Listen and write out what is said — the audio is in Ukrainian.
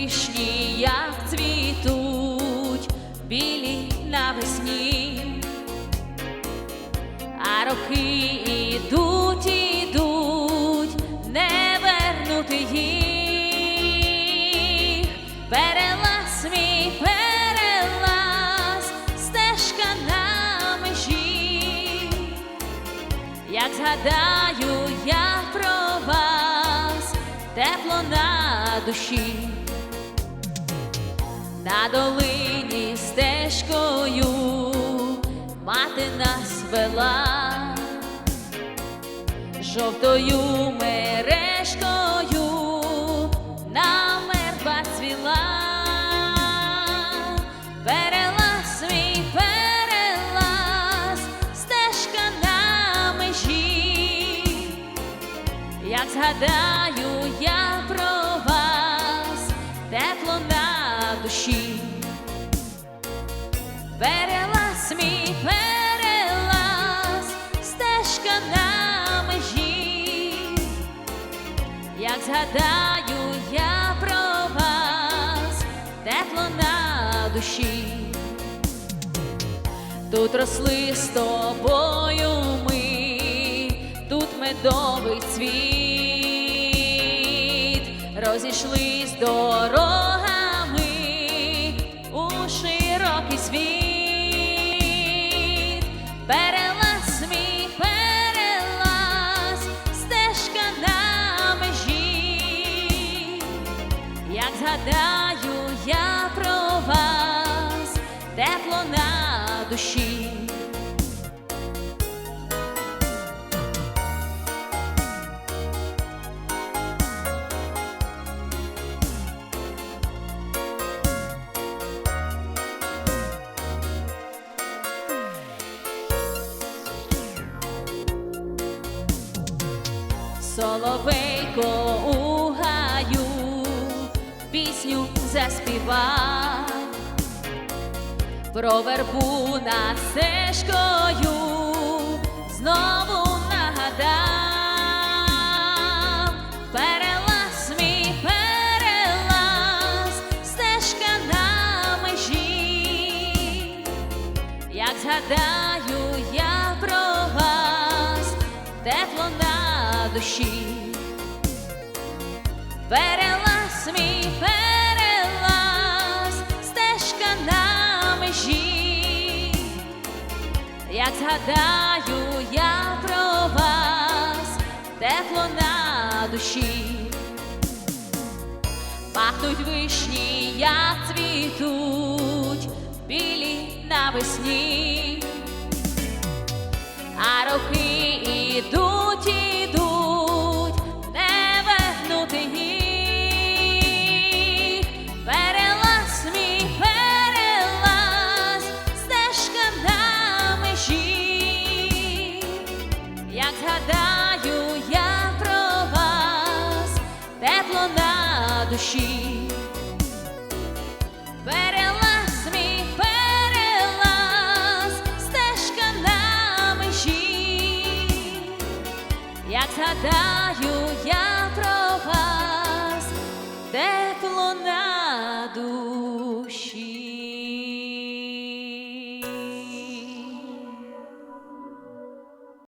вишні, як цвітуть, білі навесні, а роки ідуть, ідуть, не вернути їх. Перелаз мій перелаз, стежка на межі. Як згадаю я про вас, тепло на душі, на долині стежкою мати нас вела, жовтою мережкою намерба цвіла. Перелаз мій перелаз, стежка на межі. Як згадаю душі. Перелаз мій перелаз, стежка на межі. Як згадаю я про вас, тепло на душі. Тут росли з тобою ми, тут медовий цвіт, розійшлись дорогами душі. Соловейко у гаю пісню заспівав, про вербу над стежкою знову нагадав, перелаз мій перелаз, стежка на межі. Як згадаю я про вас, тепло на душі. Перелаз Як згадаю я про вас, тепло на душі. Пахнуть вишні, як цвітуть, білі навесні, душі. Мій перелаз, стежка на межі. Як згадаю я про вас,